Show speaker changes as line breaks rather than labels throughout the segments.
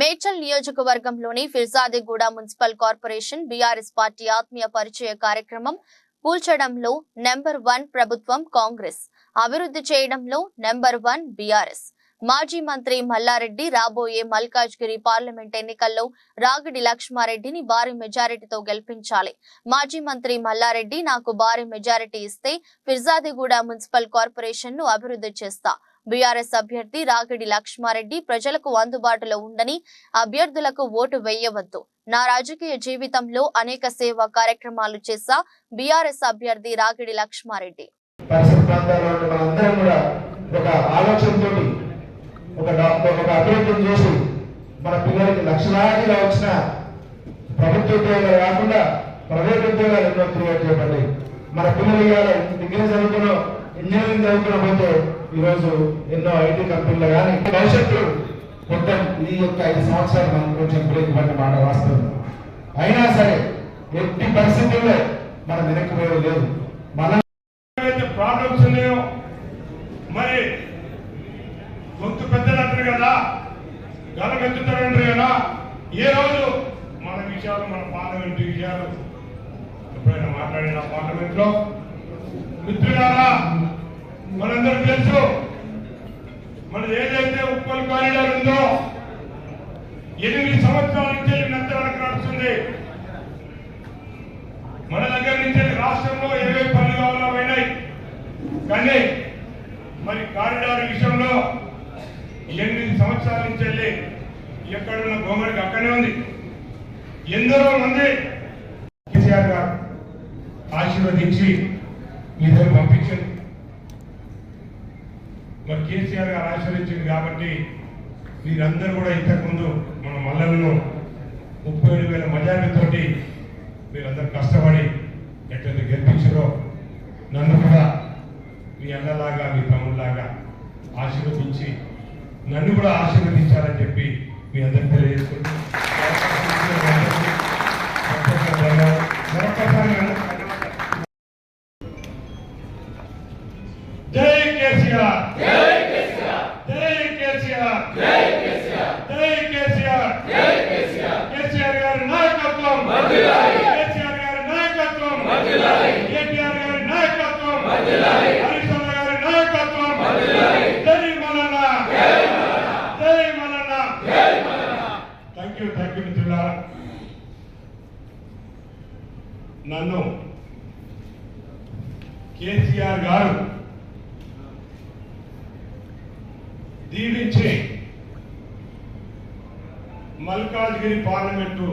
మేడ్చల్ నియోజకవర్గంలోని Firzadiguda municipal corporation BRS party ఆత్మీయ పరిచయ కార్యక్రమం కూల్చడంలో నెంబర్ వన్ ప్రభుత్వం కాంగ్రెస్ అభివృద్ధి చేయడంలో నెంబర్ వన్ బీఆర్ఎస్. మాజీ మంత్రి మల్లారెడ్డి రాబోయే మల్కాజ్గిరి పార్లమెంట్ ఎన్నికల్లో రాగిడి లక్ష్మారెడ్డిని భారీ మెజారిటీతో గెలిపించాలి. మాజీ మంత్రి మల్లారెడ్డి నాకు భారీ మెజారిటీ ఇస్తే ఫిర్జాదిగూడ మున్సిపల్ కార్పొరేషన్ను అభివృద్ధి చేస్తా. బీఆర్ఎస్ అభ్యర్థి రాగిడి లక్ష్మారెడ్డి ప్రజలకు అందుబాటులో ఉండని అభ్యర్థులకు ఓటు వేయవద్దు. నా రాజకీయ జీవితంలో అనేక సేవా కార్యక్రమాలు చేశా బీఆర్ఎస్ అభ్యర్థి రాగిడి లక్ష్మారెడ్డి.
మన పిల్లలకి లక్షలాదిగా వచ్చిన ప్రభుత్వ ఉద్యోగాలు కాకుండా ప్రైవేట్ ఉద్యోగాలు ఎన్నో క్రియేట్ చేయబడ్డాయి? మన పిల్లలు ఇవాళ డిగ్రీ చదువుకున్నాం ఇంజనీరింగ్ చదువుకున్న పోతే ఈరోజు ఎన్నో ఐటీ కంపెనీలు కానీ భవిష్యత్తు మొత్తం ఈ యొక్క ఐదు సంవత్సరాలు మనం కొంచెం బ్రేక్ పడిన మాట వాస్తవం. అయినా సరే ఎట్టి పరిస్థితుల్లో మనం వెనక్కి లేదు. మన
ప్రాబ్లమ్స్ ఉన్నాయో మరి గొంతు పెద్దలు అంటారు కదా గలం అంటారు కదా ఏ రోజు మన విషయాలు మన పార్లమెంట్ విషయాలు. ఎప్పుడైనా మాట్లాడిన పార్లమెంట్లో మిత్రులారా మనందరూ తెలుసు మనది ఏదైతే ఉప్పల్ కారిడార్ ఉందో ఎనిమిది సంవత్సరాల నుంచి నత్త నడుస్తుంది. మన దగ్గర నుంచి రాష్ట్రంలో ఏవే పనులు కావాలో అయినాయి కానీ మరి కారిడార్ విషయంలో ఎనిమిది సంవత్సరాల నుంచి వెళ్ళి ఎక్కడున్న గవర్నమెంట్ అక్కడే ఉంది. ఎందరో మంది కేసీఆర్ గారు ఆశీర్వదించి ఇద్దరు పంపించారు. మరి కేసీఆర్ గారు ఆశ్రయించింది కాబట్టి మీరందరూ కూడా ఇంతకుముందు మన మల్లలను ముప్పై ఏడు వేల మెజారిటీతోటి మీరందరూ కష్టపడి ఎట్లయితే గెలిపించారో నన్ను కూడా మీ అన్నలాగా మీ తమ్ముళ్ళలాగా ఆశీర్వదించి నన్ను కూడా ఆశీర్వదించాలని చెప్పి మీ అందరికి తెలియజేసుకుంటూ. మరొకసారి జై కేసీఆర్. జై కేసీఆర్. కేసీఆర్. గారి నాయకత్వం. కేసీఆర్ గారి నాయకత్వం. కేటీఆర్ గారి నాయకత్వం. హరిశ్చంద్ర గారి నాయకత్వం. జై మలన జై మలన థ్యాంక్ యూ థ్యాంక్ యూ మిత్రులారా. నన్ను కేసీఆర్ గారు దీవించి మల్కాజ్గిరి పార్లమెంటు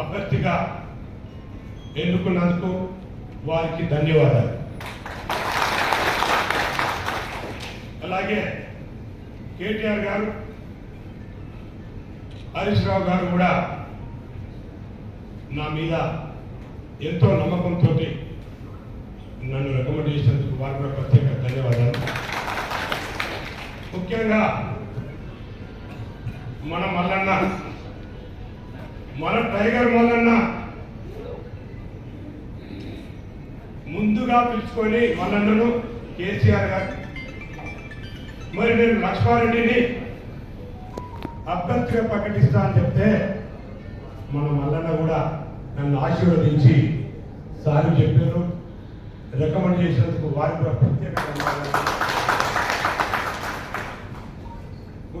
అభ్యర్థిగా ఎన్నుకున్నందుకు వారికి ధన్యవాదాలు. అలాగే కేటీఆర్ గారు హరీష్ రావు గారు కూడా నా మీద ఎంతో నమ్మకంతో నన్ను రికమెండ్ చేసినందుకు వారికి కూడా ప్రత్యేక ధన్యవాదాలు. ముఖ్యంగా మన మల్లన్న మన టైగర్ మల్లన్న ముందుగా పిలుచుకొని మల్లన్నను కేసీఆర్ గారు మరి నేను లక్ష్మారెడ్డిని అభ్యర్థిగా ప్రకటిస్తా అని చెప్తే మన మల్లన్న కూడా నన్ను ఆశీర్వదించి సార్ చెప్పారు రికమెండ్ చేసినందుకు వారికి కూడా ప్రత్యేక ధన్యవాదాలు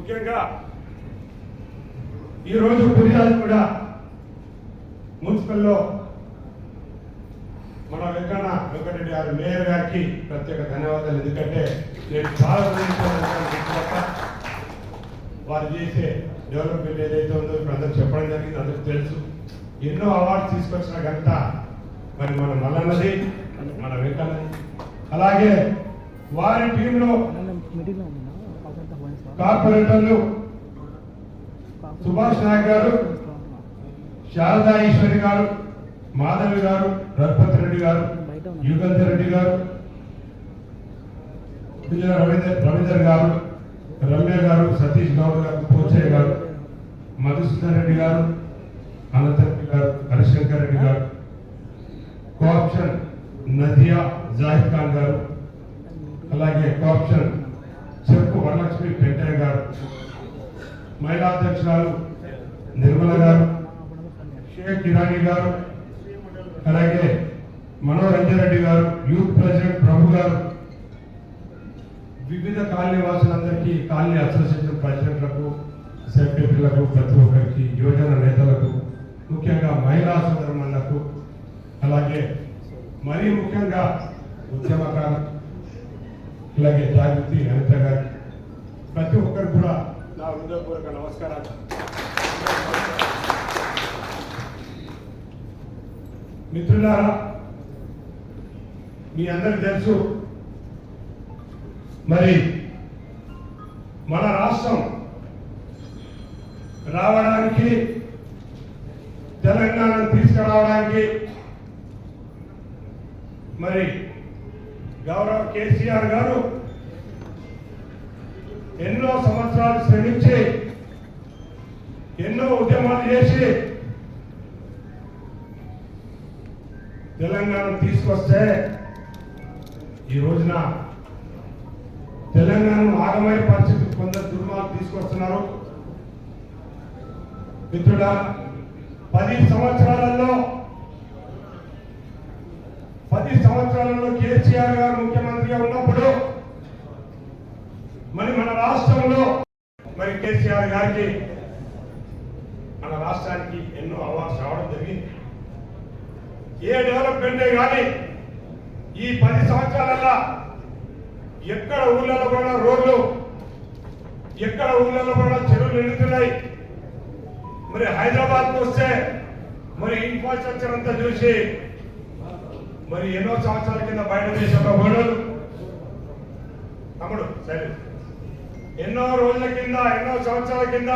ముఖ్యంగా ఈరోజు పురియాలు కూడా మున్సిపల్లో మన వెంకన్న వెంకటరెడ్డి గారు మేయర్ గారికి ప్రత్యేక ధన్యవాదాలు. ఎందుకంటే నేను చాలా వారు చేసే డెవలప్మెంట్ ఏదైతే ఉందో ఇప్పుడు అందరూ చెప్పడం జరిగింది అందరికి తెలుసు. ఎన్నో అవార్డ్స్ తీసుకొచ్చిన ఘనత మరి మన మల్లన్నది మన వెంకన్నది. అలాగే వారి టీంలో
మీటింగ్లో ఉన్నా కాకపోతే పోయిన
కార్పొరేటర్లు సుభాష్ నాయక్ గారు శారదా ఈశ్వరి గారు మాధవి గారు రఘుపతి రెడ్డి గారు యుగంధర్ రెడ్డి గారు రవీందర్ రవీందర్ గారు రమ్య గారు సతీష్ గౌడ్ గారు పోచయ్య గారు మధుసూదన్ రెడ్డి గారు అనంతరెడ్డి గారు హరిశంకర్ రెడ్డి గారు కోఆప్షన్ నదియా జాహిద్ ఖాన్ గారు అలాగే కోఆప్షన్ మహిళా అధ్యక్షురాలు నిర్మల గారు షేక్ ఇరానీ గారు అలాగే మనోరంజన్ రెడ్డి గారు యూత్ ప్రెసిడెంట్ ప్రభు గారు వివిధ కాలనీ వాసులందరికీ కాలనీ అసోసియేషన్ ప్రెసిడెంట్లకు సెక్రటరీలకు ప్రతి ఒక్కరికి యువజన నేతలకు ముఖ్యంగా మహిళా సోదరులకు అలాగే మరీ ముఖ్యంగా ఉద్యమకారు అలాగే జాగృతి అనిత గారికి ప్రతి ఒక్కరు కూడా నా హృదయపూర్వక నమస్కారాలు. మిత్రులారా మీ అందరికి తెలుసు మరి మన రాష్ట్రం రావడానికి తెలంగాణను తీసుకురావడానికి మరి గౌరవ కేసీఆర్ గారు ఎన్నో సంవత్సరాలు శ్రమించి ఎన్నో ఉద్యమాలు చేసి తెలంగాణ తీసుకొస్తే ఈ రోజున తెలంగాణను ఆగమైన పరిస్థితి కొందరు దుర్మార్లు తీసుకొస్తున్నారు. మిత్రుడా పది సంవత్సరాలలో పది సంవత్సరాలలో కేసీఆర్ గారు ముఖ్యమంత్రిగా ఉన్నప్పుడు మరి మన రాష్ట్రంలో మరి కేసీఆర్ గారికి మన రాష్ట్రానికి ఎన్నో అవార్డ్స్ రావడం జరిగింది. ఏ డెవలప్మెంటే కానీ ఈ పది సంవత్సరాలలో ఎక్కడ ఊళ్ళలో కూడా రోడ్లు ఎక్కడ ఊళ్ళలో కూడా చెరువులు నిండుతున్నాయి. మరి హైదరాబాద్కి వస్తే మరి ఇన్ఫ్రాస్ట్రక్చర్ అంతా చూసి మరి ఎన్నో సంవత్సరాల కింద బయట దేశంలో గొడవలు. తమ్ముడు సరే ఎన్నో రోజుల కింద ఎన్నో సంవత్సరాల కింద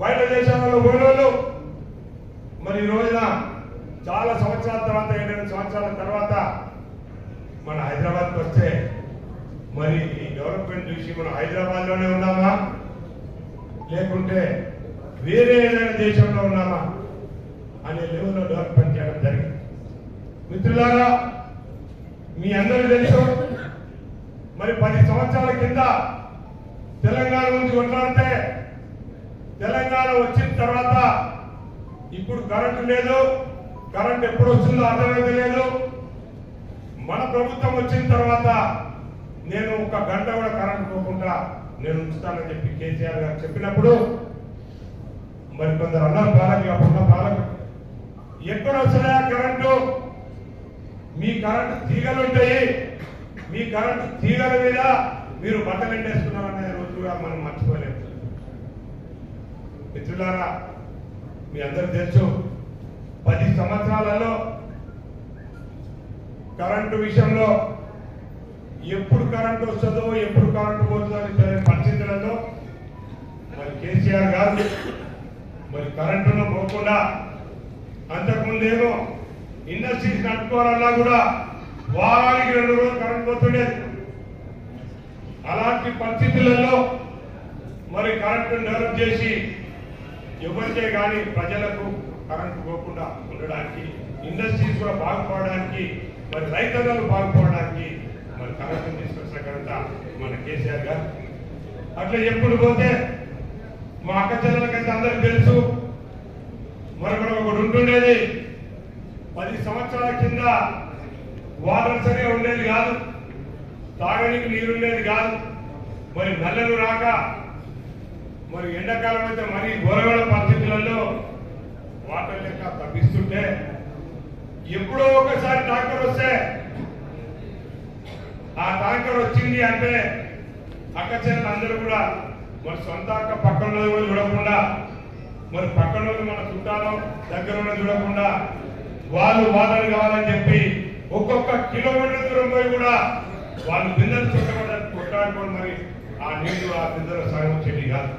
బయట దేశాలలో పోయినోళ్ళు మరి ఈ రోజున చాలా సంవత్సరాల తర్వాత ఏడైనా సంవత్సరాల తర్వాత మన హైదరాబాద్కి వస్తే మరి ఈ డెవలప్మెంట్ చూసి మనం హైదరాబాద్లోనే ఉన్నామా? లేకుంటే వేరే ఏదైనా దేశంలో ఉన్నామా? అనే లెవెల్లో డెవలప్మెంట్ చేయడం జరిగింది. మిత్రులారా మీ అందరూ తెలుసు మరి పది సంవత్సరాల కింద తెలంగాణ గురించి కొట్లాడితే తెలంగాణ వచ్చిన తర్వాత ఇప్పుడు కరెంటు లేదు. కరెంట్ ఎప్పుడు వచ్చిందో అర్థమైతే లేదు. మన ప్రభుత్వం వచ్చిన తర్వాత నేను ఒక గంట కూడా కరెంట్ పోకుండా నేను ఉంచుతానని చెప్పి కేసీఆర్ గారు చెప్పినప్పుడు మరి కొందరు అన్నారు పాలకులు అప్పుడున్న పాలకులు. ఎక్కడ వస్తుందా కరెంటు మీ కరెంటు తీగలు ఉంటాయి మీ కరెంటు తీగల మీద మీరు బట్టలు ఎండేసుకున్నారనే కూడా మనం మర్చిపోలేము మిత్రులారా మీ అందరూ తెలుసు పది సంవత్సరాలలో కరెంటు విషయంలో ఎప్పుడు కరెంటు వస్తుందో ఎప్పుడు కరెంటు పోతుందో అని పరిస్థితులలో మరి కేసీఆర్ గారు మరి కరెంటును పోకుండా అంతకుముందేమో ఇండస్ట్రీస్ నడుపుకోవాలన్నా కూడా వారానికి రెండు రోజులు కరెంట్ పోతుండేది. అలాంటి పరిస్థితులలో మరి కరెంటు డెవలప్ చేసి ఎవరికే కానీ ప్రజలకు కరెంటు పోకుండా ఉండడానికి ఇండస్ట్రీస్ కూడా బాగుపడడానికి మరి రైతన్నలు బాగుపడడానికి మరి కరెంటు తీసుకొచ్చిన ఘనత మన కేసీఆర్ గారు. అట్లా ఎప్పుడు పోతే మా అక్క చెల్లెలకైతే అందరికి తెలుసు మరొకరు మనం ఒకటి ఉంటుండేది. పది సంవత్సరాల కింద వాటర్ సరే ఉండేది కాదు తాగడానికి నీరుండేది కాదు మరి నల్లలు రాక మరి ఎండాకాలం అయితే మరి ఘోరమైన పరిస్థితులలో వాటర్ లెక్క తప్పిస్తుంటే ఎప్పుడో ఒకసారి ట్యాంకర్ వస్తే ఆ ట్యాంకర్ వచ్చింది అంటే అక్క చెల్లెలు అందరూ కూడా మరి సొంత అక్క పక్కన చూడకుండా మరి పక్కన మన చుట్టాలు దగ్గర ఉన్నది చూడకుండా వాళ్ళు బాధలు కావాలని చెప్పి ఒక్కొక్క కిలోమీటర్ దూరం పోయి కూడా వాళ్ళు బిందెలు చుట్టబడ్డానికి కొట్టాడుకొని మరి ఆ నీళ్ళు ఆ బిందెలు సాగు వచ్చేది కాదు.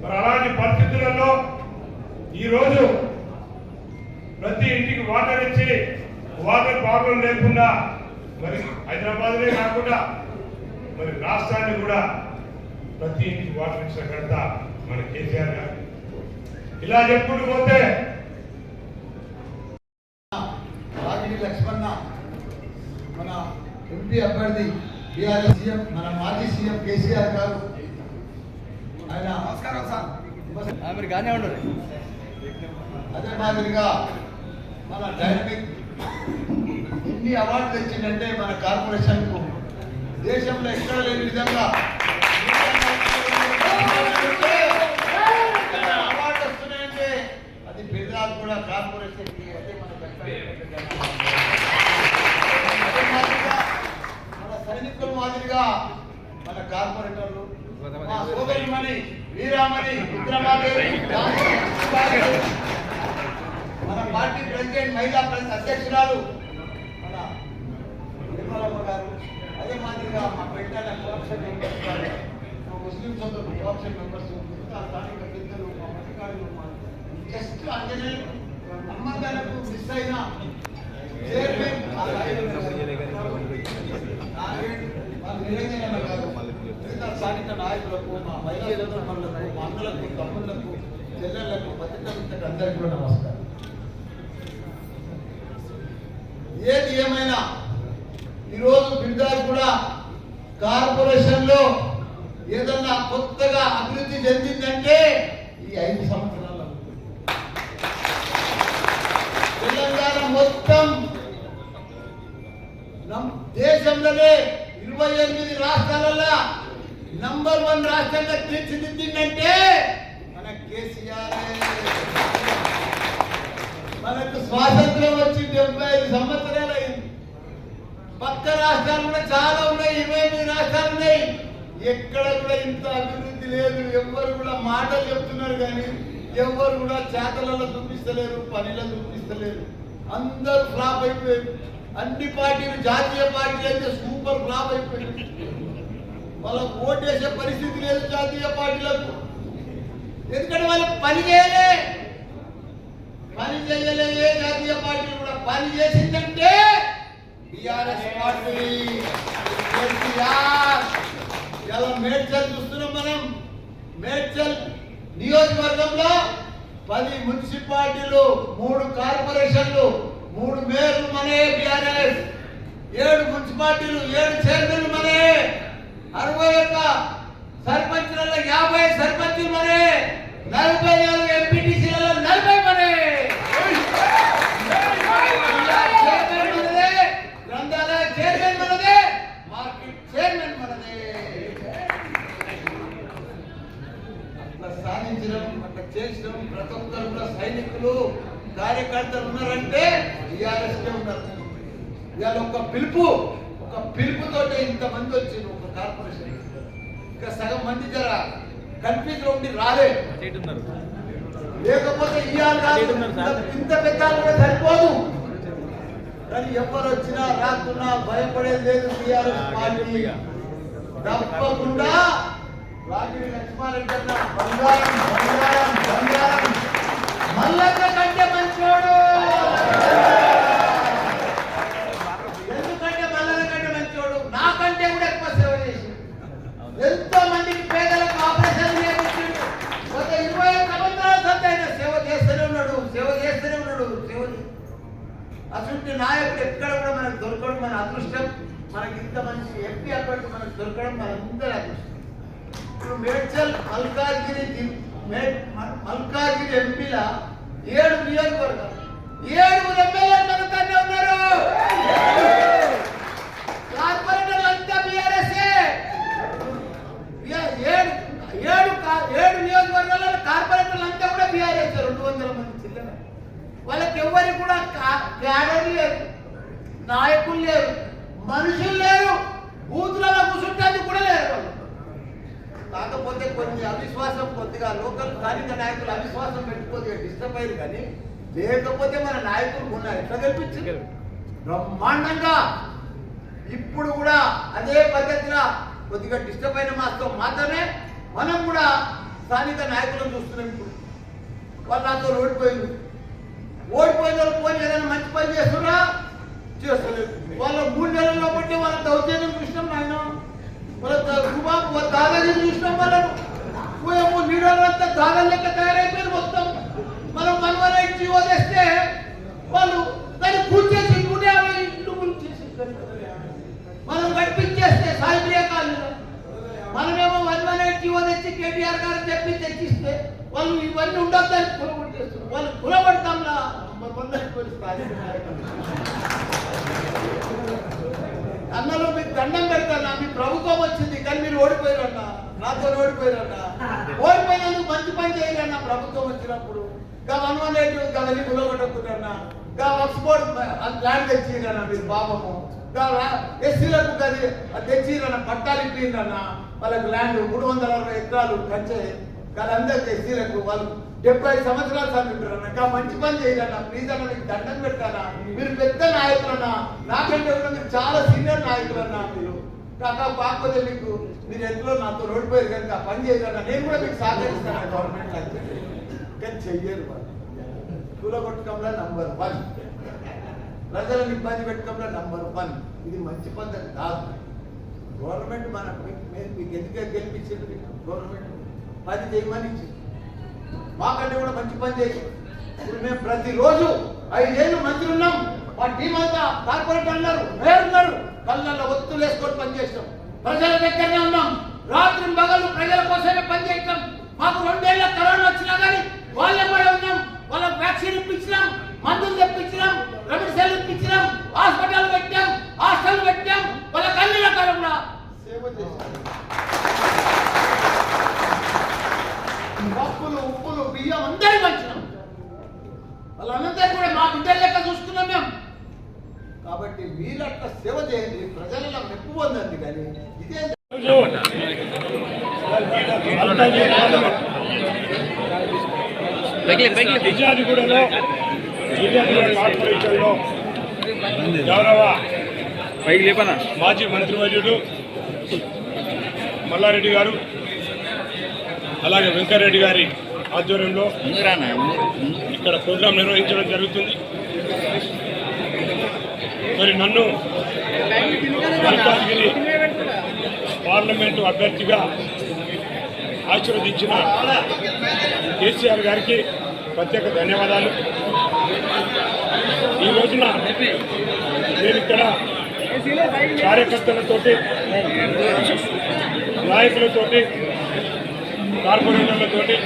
మరి అలాంటి పరిస్థితులలో ఈ రోజు ప్రతి ఇంటికి వాటర్ ఇచ్చి వాటర్ ప్రాబ్లం లేకుండా మరి హైదరాబాద్లే కాకుండా మరి రాష్ట్రాన్ని కూడా ప్రతి ఇంటికి వాటర్ ఇచ్చిన ఘనత మన కేసీఆర్ గారు. ఇలా చెప్పుకుంటూ పోతే
రాగిడి లక్ష్మణ మన ఎంపీ అభ్యర్థి బీఆర్ఎస్ సీఎం మన మాజీ సీఎం కేసీఆర్ గారు
నమస్కారం సార్.
మీరు గానే ఉండరు అదే మాదిరిగా మన డైనమిక్ ఎన్ని అవార్డులు తెచ్చిందంటే మన కార్పొరేషన్కు. దేశంలో ఎక్కడ లేని విధంగా అవార్డు వస్తున్నాయంటే అది కూడా మన సైనికుల మాదిరిగా మన కార్పొరేటర్లు సోదరిమణి వీరామణి మన పార్టీ ప్రెసిడెంట్ మహిళా అధ్యక్షురాలు మన నిర్మలమ్మ గారు అదే మాదిరిగా మా పెట్టిన కోఆప్షన్ మెంబర్స్ ముస్లిం సోదరులు కోఆప్షన్ మెంబర్స్ స్థానిక పెద్దలు మా మధ్యకారులు మా జస్ట్ అంజనేయులు అమ్మగారికి మిస్ అయిన చైర్మన్ నిరంజన గారు. స్థానిక నాయకులకు మా మహిళలకు సోదరులకు మా అన్నలకు తమ్ముళ్ళకు చెల్లెళ్ళకు పత్రిక అందరికీ కూడా నమస్కారం. ఏది ఏమైనా ఈరోజు బిడ్డలు కూడా కార్పొరేషన్లో ఏదన్నా కొత్తగా అభివృద్ధి చెందిందంటే ఈ ఐదు సంవత్సరాల తెలంగాణ మొత్తం దేశంలోనే ఇరవై ఎనిమిది రాష్ట్రాలలో నంబర్ వన్ రాష్ట్రంగా తీర్చిదిద్దిందంటే మన కేసీఆర్. మనకు స్వాతంత్రం వచ్చి డెబ్బై ఐదు సంవత్సరాలు అయింది. పక్క రాష్ట్రాలు కూడా చాలా ఉన్నాయి ఇరవై ఎనిమిది రాష్ట్రాలు ఉన్నాయి. ఎక్కడ కూడా ఇంత అభివృద్ధి లేదు. ఎవ్వరు కూడా మాటలు చెప్తున్నారు కానీ ఎవ్వరు కూడా చేతలలో చూపిస్తలేరు పనిలో చూపిస్తలేరు. అందరూ ఫ్లాప్ అయిపోయారు. అన్ని పార్టీలు జాతీయ పార్టీలు అయితే సూపర్ ఫ్లాప్ అయిపోయారు. వాళ్ళకు ఓటేసే పరిస్థితి లేదు జాతీయ పార్టీలకు. ఎందుకంటే వాళ్ళు పని చేయలే. పని చేయలే ఏ జాతీయ పార్టీలు కూడా. పని చేసిందంటే బిఆర్ఎస్ పార్టీ. కేసీఆర్. ఇలా మేడ్చల్ చూస్తున్నాం మనం. మేడ్చల్ నియోజకవర్గంలో పది మున్సిపాలిటీలు మూడు కార్పొరేషన్లు మూడు మేయర్లు మనే బిఆర్ఎస్. ఏడు మున్సిపాలిటీలు ఏడు చైర్మన్లు మనే అరవై ఒక్క సర్పంచులలో యాభై సర్పంచులు మరే నలభై నాలుగు ఎంపీటీసీలలో నలభై మనే చైర్మన్ మనదే గ్రంథాలయ చైర్మన్ మనదే మార్కెట్ చైర్మన్ మనదే. అట్లా సాధించడం అట్లా చేసడం ప్రతి ఒక్కరు కూడా సైనికులు కార్యకర్తలు ఉన్నారంటే టీఆర్ఎస్ ఉన్నారు ఇవాళ ఒక పిలుపు ఒక పిలుపుతోటే ఇంతమంది వచ్చింది ఒక కార్పొరేషన్ ఇంకా సగం మంది జర కన్ఫ్యూజ్ ఉండి రాలే. లేకపోతే కాదు. ఇంత- పెద్ద సరిపోదు. కానీ ఎవరు వచ్చినా రాకున్నా భయపడేది లేదు టీఆర్ఎస్ పార్టీ. తప్పకుండా రాగిడి లక్ష్మారెడ్డి అన్న బంగారం బంగారం బంగారం కంటే మంచోడు ఎందుకంటే మల్లన్న కంటే మంచోడు నాకంటే కూడా ఎక్కువ సేవ చేసి ఎంతో మందికి పేదలకు ఆపరేషన్ చేయించాడు ఒక ఇరవై ఒక్క సంవత్సరాల సంత ఆయన సేవ చేస్తూనే ఉన్నాడు సేవ చేస్తూనే ఉన్నాడు సేవ చే- అటువంటి నాయకుడు ఎక్కడ కూడా మనకు దొరకడం మన అదృష్టం. మనకి ఇంత మంచి ఎంపీ అక్కడికి మనకు దొరకడం మనందరి అదృష్టం. ఇప్పుడు మేడ్చల్ మల్కాజ్గిరి ది- మల్కాజ్గిరి ఎంపీల ఏడు నియోజకవర్గాలు. ఏడుగురు ఎమ్మెల్యేలు మన ఉన్నారు. కార్పొరేటర్లు అంతా బీఆర్ఎస్ఏ ఏడు ఏడు ఏడు నియోజకవర్గాలలో కార్పొరేటర్లు అంతా కూడా బీఆర్ఎస్ రెండు వందల మంది చిల్లర. వాళ్ళకి ఎవరికి కూడా క్యాడర్ లేదు. నాయకులు లేరు మనుషులు లేరు బూతులలో కూర్చుంటే కూడా లేరు. కాకపోతే కొన్ని అవిశ్వాసం కొద్దిగా లోకల్ స్థానిక నాయకులు అవిశ్వాసం పెట్టుకోదిగా డిస్టర్బ్ అయ్యారు కానీ లేకపోతే మన నాయకులు ఉన్నారు ఎట్లా కల్పించారు బ్రహ్మాండంగా. ఇప్పుడు కూడా అదే పద్ధతిలో కొద్దిగా డిస్టర్బ్ అయిన మాతో మాత్రమే మనం కూడా స్థానిక నాయకులను చూస్తున్నాం ఇప్పుడు. వాళ్ళతో ఓడిపోయింది. ఓడిపోయిన వాళ్ళు పోయి ఏదైనా మంచి పని చేస్తున్నా చేస్తలేదు. వాళ్ళ మూడు నెలల్లో బట్టి వాళ్ళ దౌర్జన్యం చూసినాం నాయన. వాళ్ళ ద- రుబాబు వాళ్ళ దాదాగిరి చూసినాం వాళ్ళను. పోయేమో లీడర్లు అంతా దాదాలు లెక్క తయారైపోయింది మొత్తం. మనం మనవర జీవో వదిలేస్తే వాళ్ళు దాన్ని కూర్చేసి నూట యాభై ఇంట్లు కూర్చేసి మనం కట్టించేస్తే సాయిప్రియ కాలనీలో. మనమేమో వన్ వన్ ఎయిట్ జీవో తెచ్చి కేటీఆర్ గారు చెప్పి తెచ్చిస్తే వాళ్ళు ఇవన్నీ ఉండొద్దని కులగొట్టేస్తున్నారు వాళ్ళు కులగొడతాంలా అన్నలో మీకు దండం పెడతానా? మీ ప్రభుత్వం వచ్చింది కానీ మీరు ఓడిపోయారన్నా? నాతో ఓడిపోయారన్నా? ఓడిపోయినందుకు మంచి పని చేయాలన్నా ప్రభుత్వం వచ్చినప్పుడు? గా వన్ ఎయిట్ గవని కులగొట్టుకున్నా గా ఆక్స్ఫోర్డ్ ల్యాండ్ తెచ్చిరన్నా మీరు పాపము? ఎస్సీలకు అది తెచ్చిరన్న పట్టాలు ఇప్పిందన్నా వాళ్ళకి ల్యాండ్ మూడు వందల అరవై ఎకరాలు కంచే వాళ్ళందరికీ ఎస్సీలకు వాళ్ళు డెబ్బై సంవత్సరాలు చదువుకుంటారన్న మంచి పని చేయాలన్నా ప్లీజ్ అన్న మీకు దండం పెడతానా మీరు పెద్ద నాయకులన్నా నాకంటే కూడా మీరు చాలా సీనియర్ నాయకులన్నా మీరు. కాక పాకపోతే మీకు మీరు ఎంతలో నాతో రోడ్డు పోయారు కనుక ఆ పని చేయాలన్నా నేను కూడా మీకు సహకరిస్తాను గవర్నమెంట్ కానీ చెయ్యరు వాళ్ళు. కూలగొట్టకంలో నంబర్ వన్ ప్రజలను ఇబ్బంది పెట్టడంలో నంబర్ వన్ ఇది మంచి పద్ధతి కాదు. గవర్నమెంట్ మన మీకు ఎందుకు గెలిపించింది గవర్నమెంట్ పని చేయమని ఇచ్చింది మాకంటే కూడా మంచి పని చేసి ఇప్పుడు మేము ప్రతిరోజు ఐదేళ్ళు మంత్రి ఉన్నాం. మా టీం అంతా కార్పొరేట్ అన్నారు మేయర్ ఉన్నారు. కళ్ళల్లో ఒత్తులు వేసుకొని పనిచేస్తాం ప్రజల దగ్గరనే ఉన్నాం. రాత్రి పగలు ప్రజల కోసమే పనిచేస్తాం మాకు రెండేళ్ళ కరోనా వచ్చినా కానీ వాళ్ళే కూడా ఉన్నాం. వాళ్ళకి వ్యాక్సిన్ ఇప్పించినాం. మందులు తెప్పించినాం. రెమెడిసిన్ ఇప్పించినాం. హాస్పిటల్ పెట్టాం. హాస్టల్ పెట్టాం. వాళ్ళ కళ్ళు కూడా సేవ చేస్తాం పప్పులు ఉప్పులు బియ్యం అందరికి పంచినాం వాళ్ళందరినీ కూడా మా బిడ్డల లెక్క చూస్తున్నాం మేము. కాబట్టి మీరు అట్లా సేవ చేయండి ప్రజలలో మెప్పు పొందండి కానీ ఇదే
విజయాదిగూడలో కార్పొరేషన్లో గౌరవ మాజీ మంత్రివర్యుడు మల్లారెడ్డి గారు అలాగే వెంకరెడ్డి గారి ఆధ్వర్యంలో ఇక్కడ ప్రోగ్రాం నిర్వహించడం జరుగుతుంది. మరి నన్ను మల్కాజ్గిరి పార్లమెంటు అభ్యర్థిగా ఆశీర్వదించిన కేసీఆర్ గారికి ప్రత్యేక ధన్యవాదాలు. ఈ రోజున నేను ఇక్కడ కార్యకర్తలతోటి నాయకులతోటి కార్పొరేటర్లతోటి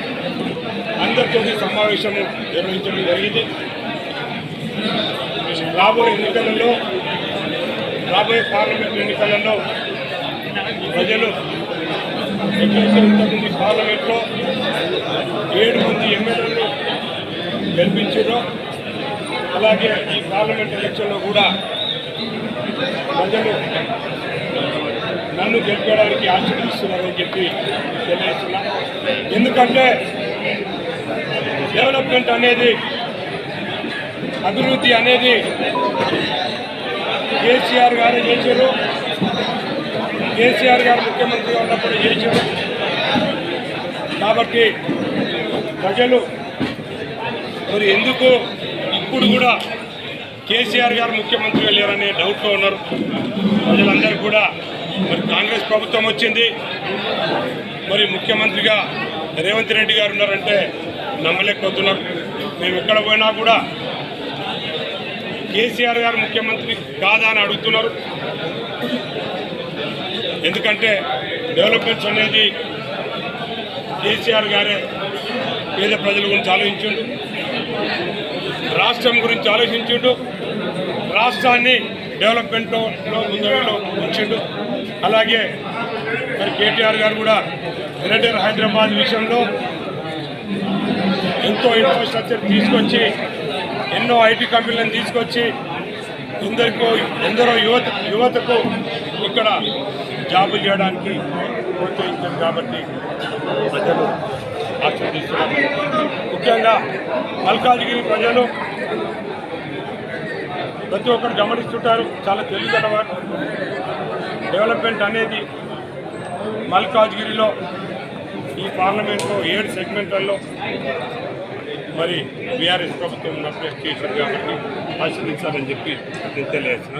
అందరితోటి సమావేశం నిర్వహించడం జరిగింది. రాబోయే ఎన్నికలలో రాబోయే పార్లమెంట్ ఎన్నికలలో ప్రజలు ఇంతకుముందు పార్లమెంట్లో ఏడు మంది ఎమ్మెల్యేలు గెలిపించారు అలాగే ఈ పార్లమెంట్ ఎలక్షన్లో కూడా ప్రజలు నన్ను గెలిపేయడానికి ఆశీర్వదిస్తున్నారని చెప్పి తెలియజేస్తున్నా. ఎందుకంటే డెవలప్మెంట్ అనేది అభివృద్ధి అనేది కేసీఆర్ గారు చేశారు. కేసీఆర్ గారు ముఖ్యమంత్రిగా ఉన్నప్పుడు చేశారు. కాబట్టి ప్రజలు మరి ఎందుకు ఇప్పుడు కూడా కేసీఆర్ గారు ముఖ్యమంత్రిగా లేరనే డౌట్లో ఉన్నారు. ప్రజలందరూ కూడా మరి కాంగ్రెస్ ప్రభుత్వం వచ్చింది. మరి ముఖ్యమంత్రిగా రేవంత్ రెడ్డి గారు ఉన్నారంటే నమ్మలేకపోతున్నారు మేము ఎక్కడ పోయినా కూడా కేసీఆర్ గారు ముఖ్యమంత్రి కాదా అని అడుగుతున్నారు. ఎందుకంటే డెవలప్మెంట్స్ అనేది కేసీఆర్ గారే పేద ప్రజల గురించి ఆలోచించుండు. రాష్ట్రం గురించి ఆలోచించుండు. రాష్ట్రాన్ని డెవలప్మెంట్లో ముందులో ఉంచిండు. అలాగే మరి కేటీఆర్ గారు కూడా గ్రేటర్ హైదరాబాద్ విషయంలో ఎంతో ఇన్ఫ్రాస్ట్రక్చర్ తీసుకొచ్చి ఎన్నో ఐటీ కంపెనీలను తీసుకొచ్చి ఎందరికో ఎందరో యువత యువతకు ఇక్కడ జాబులు చేయడానికి ప్రోత్సహించారు కాబట్టి ప్రజలు ఆస్వాదిస్తున్నారు ముఖ్యంగా మల్కాజ్గిరి ప్రజలు ప్రతి ఒక్కరు గమనిస్తుంటారు చాలా తెలియగలవారు డెవలప్మెంట్ అనేది మల్కాజ్గిరిలో ఈ పార్లమెంట్లో ఏడు సెగ్మెంట్లలో మరి బీఆర్ఎస్ ప్రభుత్వం ఉన్నప్పుడు చేశారు కాబట్టి ఆశీర్వదించాలని చెప్పి నేను తెలియజేస్తున్నాను.